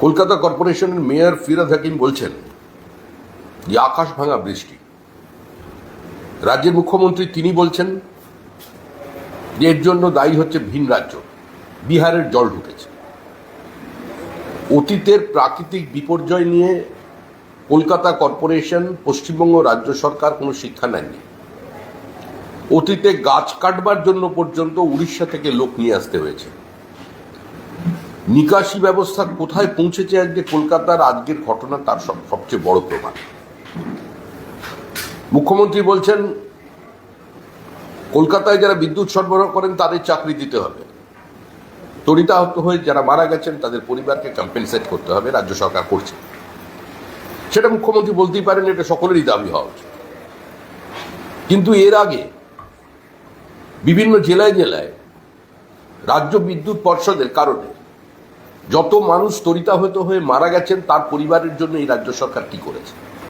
কলকাতা কর্পোরেশনের মেয়র ফিরাদ হাকিম বলছেন যে আকাশ ভাঙা বৃষ্টি। রাজ্যের মুখ্যমন্ত্রী তিনি বলছেন যে এর জন্য দায়ী হচ্ছে ভিন রাজ্য। বিহারের জল ঢুকেছে। অতীতের প্রাকৃতিক বিপর্যয় নিয়ে কলকাতা কর্পোরেশন, পশ্চিমবঙ্গ রাজ্য সরকার কোনো শিক্ষা নেননি। অতীতে গাছ কাটবার জন্য পর্যন্ত উড়িষ্যা থেকে লোক নিয়ে আসতে হয়েছে। নিকাশি ব্যবস্থা কোথায় পৌঁছেছে আজকে কলকাতার? আজকের ঘটনা তার সব- সবচেয়ে বড় প্রমাণ। মুখ্যমন্ত্রী বলছেন, কলকাতায় যারা বিদ্যুৎ সরবরাহ করেন, তাদের চাকরি দিতে হবে। তরিতাহত হয়ে যারা মারা গেছেন, তাদের পরিবারকে কম্পেনসেট করতে হবে, রাজ্য সরকার করছে। সেটা মুখ্যমন্ত্রী বলতেই পারেন, এটা সকলেরই দাবি হওয়া উচিত। কিন্তু এর আগে বিভিন্ন জেলায় জেলায় রাজ্য বিদ্যুৎ পর্ষদের কারণে যত মানুষ তরিতাহত হয়ে মারা গেছেন তার পরিবারের জন্য এই রাজ্য সরকার কি করেছে?